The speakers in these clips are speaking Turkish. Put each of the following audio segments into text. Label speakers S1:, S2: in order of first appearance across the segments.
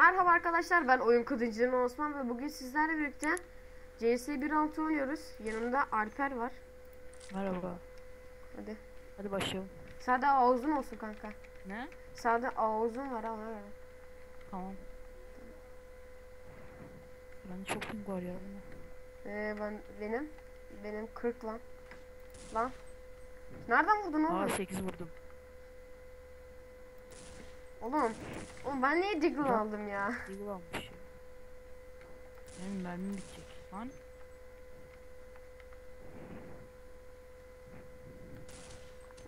S1: Merhaba arkadaşlar ben oyun kılıcının Osman ve bugün sizlerle birlikte CS 1.6 oynuyoruz. Yanımda Alper var.
S2: Merhaba.
S1: Hadi.
S2: Hadi başlayalım.
S1: Sade ağzın olsun kanka.
S2: Ne?
S1: Sade ağzın var ama.
S2: Tamam. Bende çok ping var ya. bu ne?
S1: Ee, ben benim benim 40 lan. Lan. Nereden vurdun
S2: Aa
S1: oğlum?
S2: 8 vurdum.
S1: Oğlum. Oğlum ben niye
S2: Bak.
S1: aldım ya?
S2: Eagle almış. Benim mermim bitecek. Lan.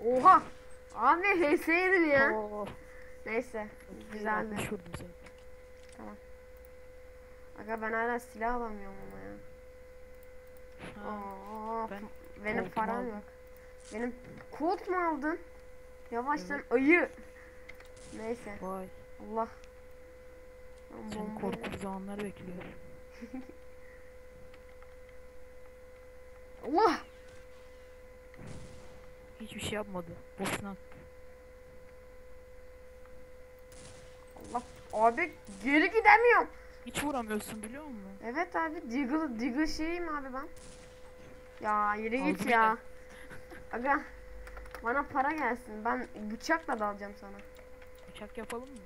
S1: Oha. Abi HS yedim ya.
S2: Oo.
S1: Neyse. Güzeldi.
S2: 60 vurdum seni.
S1: Aga ben hala silah alamıyorum ama ya.
S2: Ha,
S1: Oo,
S2: ben
S1: benim param yok. Benim kolt mu aldın? Yavaştan
S2: Evet.
S1: ayı. Neyse.
S2: Vay.
S1: Allah.
S2: Seni korkulu zamanlar bekliyor.
S1: Allah.
S2: Hiçbir şey yapmadı. Boşuna.
S1: Allah. Abi geri gidemiyorum.
S2: Hiç vuramıyorsun biliyor musun?
S1: Evet abi Deagle, Deagle şeyim abi ben. Ya yürü git ya. Aga. Bana para gelsin. Ben bıçakla dalacağım sana.
S2: Bıçak yapalım mı?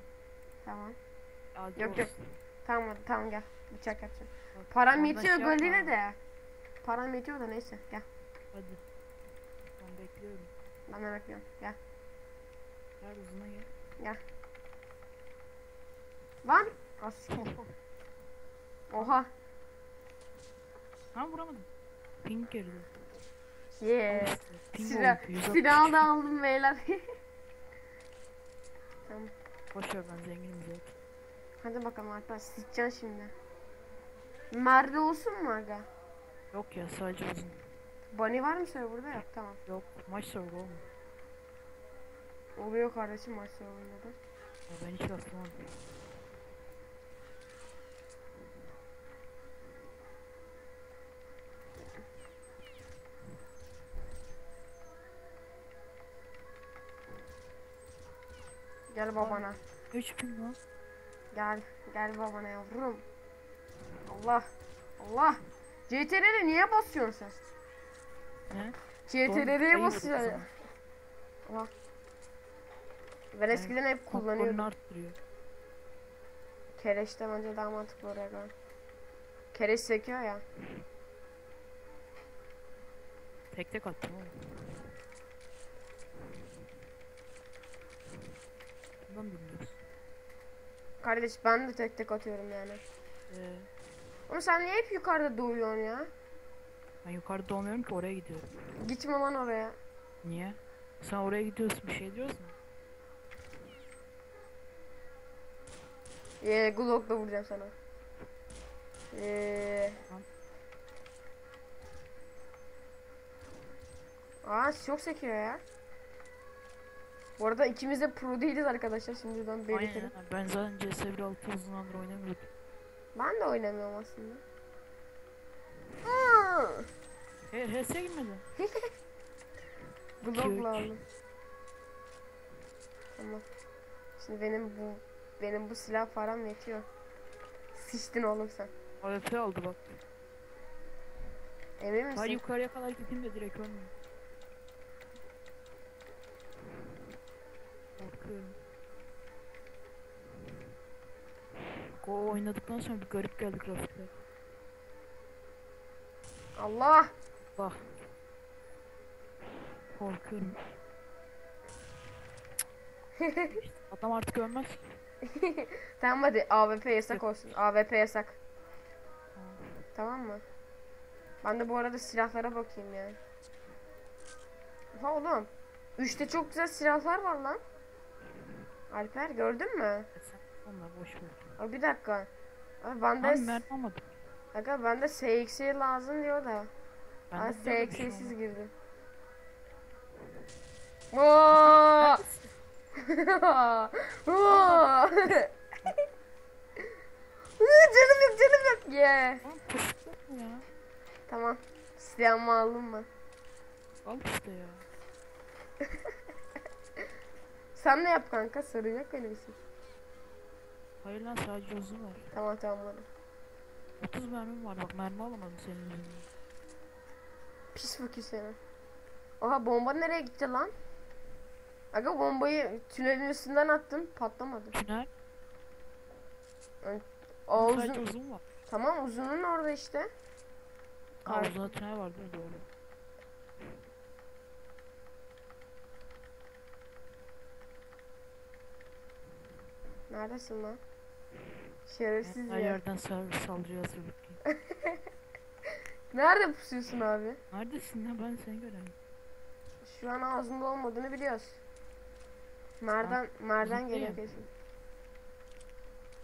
S1: Tamam.
S2: Hadi
S1: Yok,
S2: olsun.
S1: yok. Tamam hadi tamam gel. Bıçak yapacağım.
S2: Bak,
S1: Param yetiyor. Galile de. Param yetiyor da neyse gel.
S2: Hadi. Ben bekliyorum.
S1: Ben de bekliyorum. Gel.
S2: Gel hızına gel.
S1: Lan. As. Oha.
S2: Ha vuramadım. Ping girdi.
S1: Yeah. Silah,
S2: oldu, 160.
S1: silahı da aldım beyler.
S2: Boş ver ben zenginim zaten.
S1: Hadi bakalım Alper sıçacaksın şimdi. Merve olsun mu aga?
S2: Yok ya sadece uzun.
S1: Bunny var mı sonra burada? Yok tamam.
S2: Yok maç server olmuyor.
S1: Oluyor kardeşim maç oyunda da.
S2: Ya ben hiç rastlamadım.
S1: Gel babana.
S2: 3 ping lan.
S1: Gel. Gel babana yavrum. Allah. Allah. CTRL'e niye basıyorsun sen?
S2: Doğru,
S1: basıyor ya. Allah. Ben eskiden hep
S2: sana. Kontrolünü
S1: kullanıyordum.
S2: arttırıyor.
S1: Kereçte bence daha mantıklı oraya göre. Kereç sekiyor ya.
S2: Tek tek attım oğlum. Bundan bilmiyoruz.
S1: Kardeş ben de tek tek atıyorum yani.
S2: Ee,
S1: Ama sen niye hep yukarıda doğuyorsun ya?
S2: ben yukarıda olmuyorum ki oraya gidiyorum.
S1: Gitme lan oraya.
S2: Niye? Sen oraya gidiyorsun bir şey diyoruz mu?
S1: Ee, Glock'la vuracağım sana. Ee... Aa çok sekiyor ya. Bu arada ikimiz de pro değiliz arkadaşlar şimdiden belirtelim.
S2: Aynen. Ben zaten CS 1.6 uzun zamandır oynamıyordum.
S1: Ben de oynamıyorum aslında. Aa!
S2: Hey HS girmedi.
S1: Glock'la
S2: üç.
S1: aldım. Tamam. Şimdi benim bu benim bu silah param yetiyor. Sıçtın oğlum sen.
S2: AWP aldı bak.
S1: Emin misin?
S2: yukarıya kadar gideyim de direkt ölmüyor. Korkuyorum. Go oynadıktan sonra bir garip geldi grafikler.
S1: Allah!
S2: Bak. Korkuyorum. İşte adam artık ölmez.
S1: Tamam hadi AWP yasak olsun. AWP yasak.
S2: Tamam.
S1: Mı? Ben de bu arada silahlara bakayım ya. Ha oğlum. Üçte çok güzel silahlar var lan. Alper gördün mü?
S2: E onlar boş ver.
S1: Abi bir dakika. Abi bende
S2: Ben mermi almadım.
S1: Aga bende SX'i lazım diyor da. Ben
S2: şey
S1: SX'siz girdim. Oo! Oo! canım yok canım yok. Yeah.
S2: Mu ya?
S1: Tamam. Silahımı aldın mı?
S2: Al işte ya.
S1: Sen ne yap kanka? Öyle bir şey.
S2: Hayır lan sadece uzun var.
S1: Tamam tamam hadi.
S2: 30 mermim var bak mermi alamadım senin yüzünden.
S1: Pis fakir seni. Oha bomba nereye gitti lan? Aga bombayı tünelin üstünden attım patlamadı.
S2: Tünel.
S1: O uzun.
S2: uzun var.
S1: Tamam uzunun orada işte.
S2: Uzun tünel var değil mi? Doğru.
S1: Neredesin lan? Şerefsiz
S2: Her
S1: ya.
S2: yerden sal saldırıya hazırlık.
S1: Nerede pusuyorsun abi?
S2: Neredesin ya ben seni göremiyorum.
S1: Şu an ağzında olmadığını biliyoruz. Merdan, merdan geliyor kesin.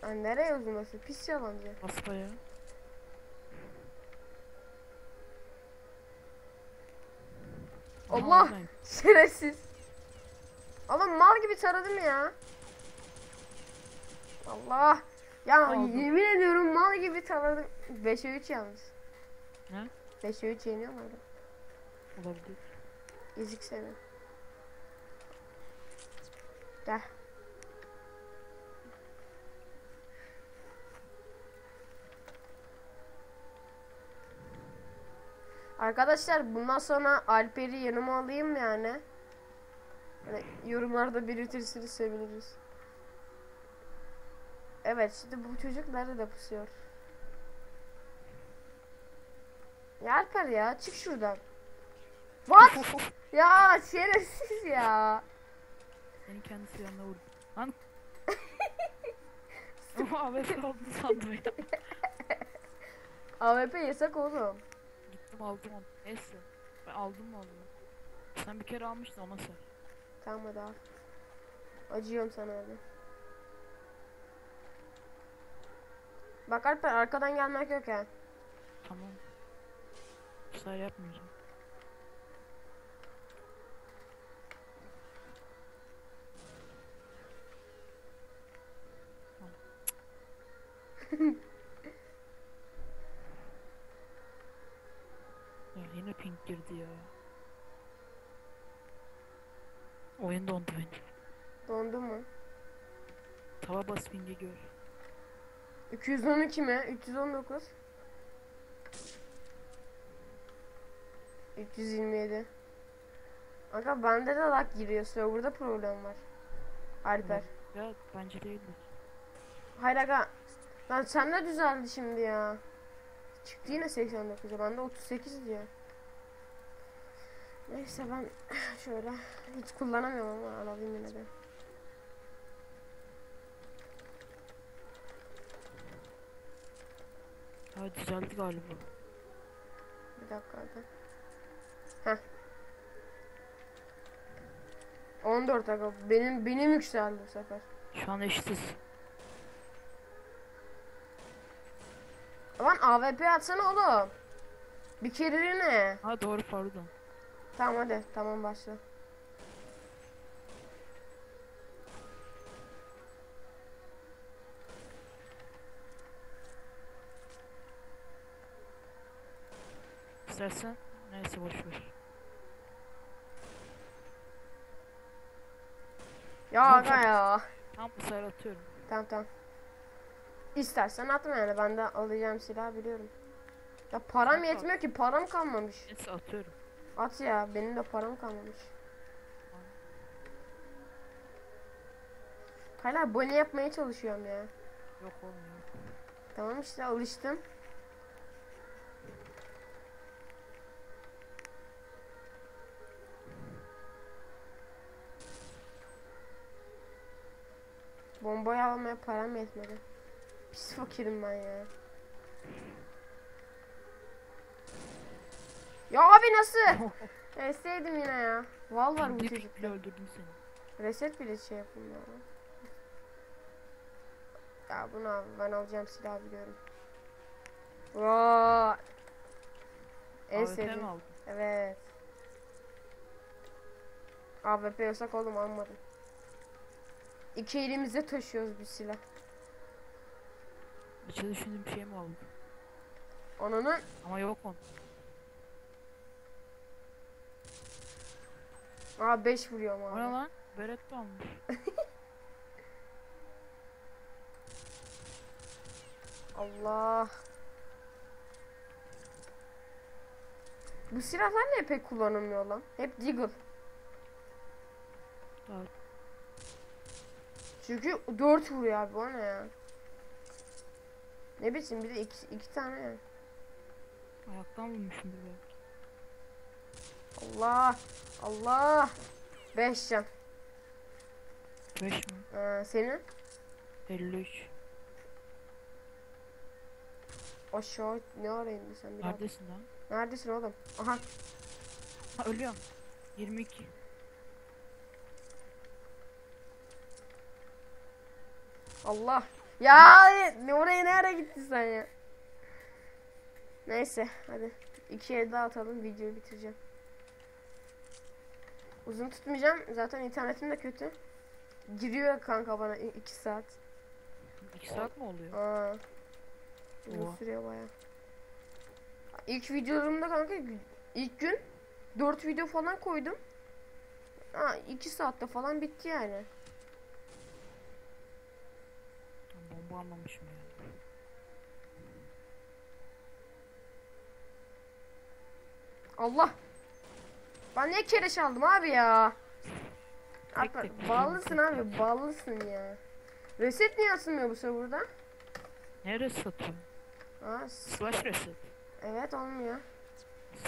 S1: Lan nereye uzunması? Pis yalancı.
S2: Basbaya. Aha,
S1: Allah! Şerefsiz. Oğlum mal gibi taradım ya. Allah. Ya
S2: Aldım.
S1: yemin ediyorum mal gibi taradım. 5'e 3 yalnız.
S2: Ne?
S1: 5'e 3 yeniyorlar. da.
S2: Olabilir.
S1: Ezik seni. Gel. Arkadaşlar bundan sonra Alper'i yanıma alayım yani. Hani yorumlarda belirtirseniz seviniriz. Evet şimdi bu çocuk nerede pusuyor? Ya Alper ya çık şuradan. What? Ya şerefsiz ya.
S2: Senin kendi silahına vurdum. Lan. AWP oldu sandım ya.
S1: AWP yasak oğlum.
S2: Gittim aldım onu. Neyse. Ben aldım mı aldım. Sen bir kere almıştın ona sor.
S1: Tamam hadi al. Acıyorum sana hadi. Bak Alper arkadan gelmek yok ya.
S2: Tamam. Bu sefer yapmayacağım. Ya yine pink girdi ya. Oyun dondu benim.
S1: Dondu mu?
S2: Tava bas pingi gör.
S1: 212 mi? 319. 327. Aga bende de lag giriyor. Serverda problem var. Alper.
S2: Ya bence değildir.
S1: Hayır aga. Lan sen de düzeldi şimdi ya. Çıktı yine 89'a. Bende 38 diyor. Neyse ben şöyle hiç kullanamıyorum ama alayım yine de.
S2: Ha düzeldi galiba.
S1: Bir dakika hadi. Heh. 14 aga. Benim benim yükseldi bu sefer.
S2: Şu an eşitiz.
S1: Lan AWP atsana oğlum. Bir kere ne?
S2: Ha doğru pardon.
S1: Tamam hadi. Tamam başla.
S2: İstersen neyse boş ver.
S1: Ya aga ya.
S2: Tam bu sefer atıyorum.
S1: Tamam tamam. İstersen atma yani. Ben de alacağım silah biliyorum. Ya param
S2: Yok,
S1: yetmiyor ki. Param kalmamış.
S2: Neyse atıyorum.
S1: At ya. Benim de param kalmamış. Hala abone yapmaya çalışıyorum ya.
S2: Yok olmuyor.
S1: Tamam işte alıştım. Bombayı almaya param yetmedi. Pis fakirim ben ya. Ya abi nasıl? Resteydim yine ya. Val var bu
S2: Pingi
S1: çocukta.
S2: öldürdüm seni.
S1: Reset bile şey yapın ya. Ya bunu abi ben alacağım silah biliyorum. Vaa. En sevdiğim. Evet. AWP yasak oğlum almadım. İki elimizde taşıyoruz bir silah.
S2: İçe düşündüğüm bir şey mi aldın?
S1: Onun
S2: Ama yok on.
S1: Aa 5 vuruyorum
S2: O
S1: abi.
S2: ne lan? Beret mi almış?
S1: Allah. Bu silahlar niye pek kullanılmıyor lan? Hep Deagle.
S2: Evet.
S1: Çünkü 4 vuruyor abi o ne ya? Ne biçim bir de iki, iki tane ya.
S2: Ayaktan vurmuşum bir belki.
S1: Allah. Allah. 5 can.
S2: 5 mi?
S1: Ee, senin?
S2: 53.
S1: Aşağı ne ara indi sen bir
S2: Neredesin lan?
S1: Neredesin oğlum? Aha.
S2: Ha ölüyorum. 22.
S1: Allah. Ya ne oraya ne ara gittin sen ya? Neyse hadi. İki el daha atalım videoyu bitireceğim. Uzun tutmayacağım. Zaten internetim de kötü. Giriyor kanka bana 2 saat.
S2: 2 saat mi oluyor?
S1: Aa. Uzun sürüyor baya. İlk videolarımda kanka ilk gün 4 video falan koydum. Ha 2 saatte falan bitti yani.
S2: Ben Bomba almamışım ya.
S1: Allah. Ben ne kereş aldım abi ya. Ballısın
S2: tek
S1: abi ballısın ya. Reset niye asılmıyor bu serverda?
S2: Satıyor?
S1: Aa, s-
S2: Slash reset.
S1: evet olmuyor.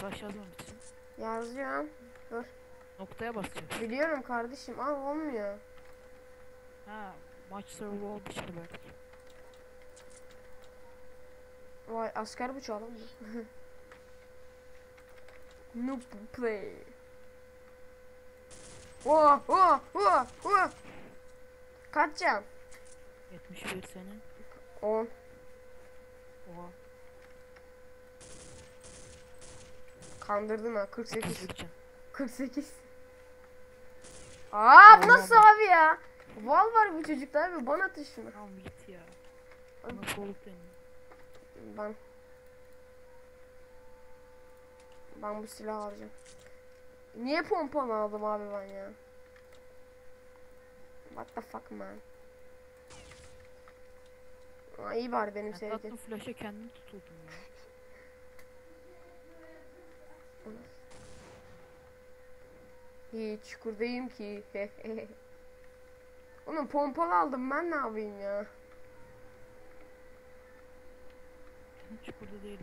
S2: Slash yazmam için.
S1: Yazıyorum.
S2: Noktaya basacağız.
S1: Biliyorum kardeşim. Aa olmuyor.
S2: Ha maç server için belki.
S1: Vay asker bıçağı lan bu. Noob play. Oh oh oh oh. Kaç can?
S2: 71 senin.
S1: 10.
S2: Oha.
S1: Kandırdım ha 48.
S2: 31 can.
S1: 48. Aa bu nasıl abi ya? Val var bu çocukta abi bana atın şunu.
S2: Tamam git ya. Soğuk deniyor.
S1: Ben Ben bu silahı alacağım. Niye pompalı aldım abi ben ya? What the fuck man? Aa, iyi bari benim
S2: Ben
S1: sevdiğim.
S2: tatlım flash'a kendim tutuldum ya.
S1: Hiç çukurdayım ki. Oğlum pompalı aldım ben ne yapayım ya?
S2: Hiç burada değil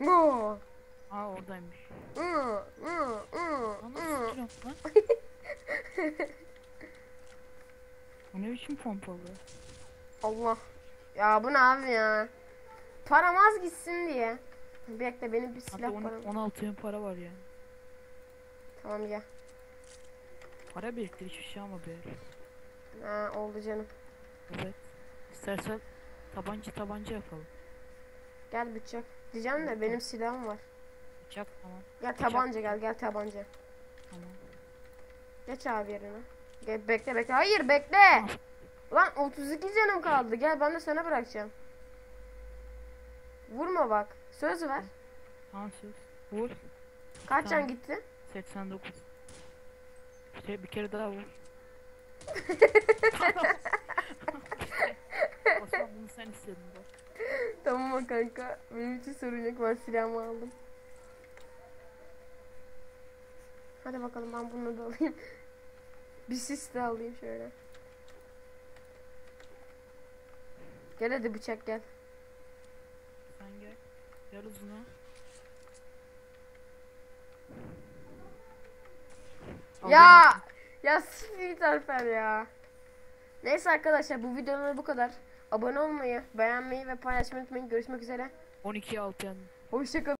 S2: bu.
S1: Oo.
S2: Aa oradaymış.
S1: Hı.
S2: nasıl tutuyorsun lan? Bu ne biçim pompalı?
S1: Allah. Ya bu ne abi ya? Param az gitsin diye. Bekle benim bir
S2: Hatta
S1: silah
S2: on-
S1: param.
S2: 16 bin para var ya.
S1: Tamam gel.
S2: Para biriktir hiçbir şey ama be.
S1: Ha, oldu canım.
S2: Evet. İstersen tabanca tabanca yapalım.
S1: Gel bıçak. Diyeceğim de benim silahım var.
S2: Bıçak tamam.
S1: Gel
S2: Bıçak.
S1: tabanca gel gel tabanca.
S2: Tamam.
S1: Geç abi yerine. Gel bekle bekle. Hayır bekle. Lan 32 canım kaldı. Gel ben de sana bırakacağım. Vurma bak. Söz ver.
S2: Tamam söz. Vur.
S1: Kaç can gitti?
S2: 89. Bir, kere- bir kere daha vur. Osman bunu sen istedin bak.
S1: Tamam kanka. Benim için sorun yok. Ben silahımı aldım. Hadi bakalım ben bunu da alayım. Bir sis de alayım şöyle. Gel hadi bıçak gel.
S2: Sen gel. Gel uzuna.
S1: Ya! Ya siktir Alper ya. Neyse arkadaşlar bu videonun bu kadar. Abone olmayı, beğenmeyi ve paylaşmayı unutmayın. Görüşmek üzere.
S2: 12 6 yani.
S1: Hoşçakalın.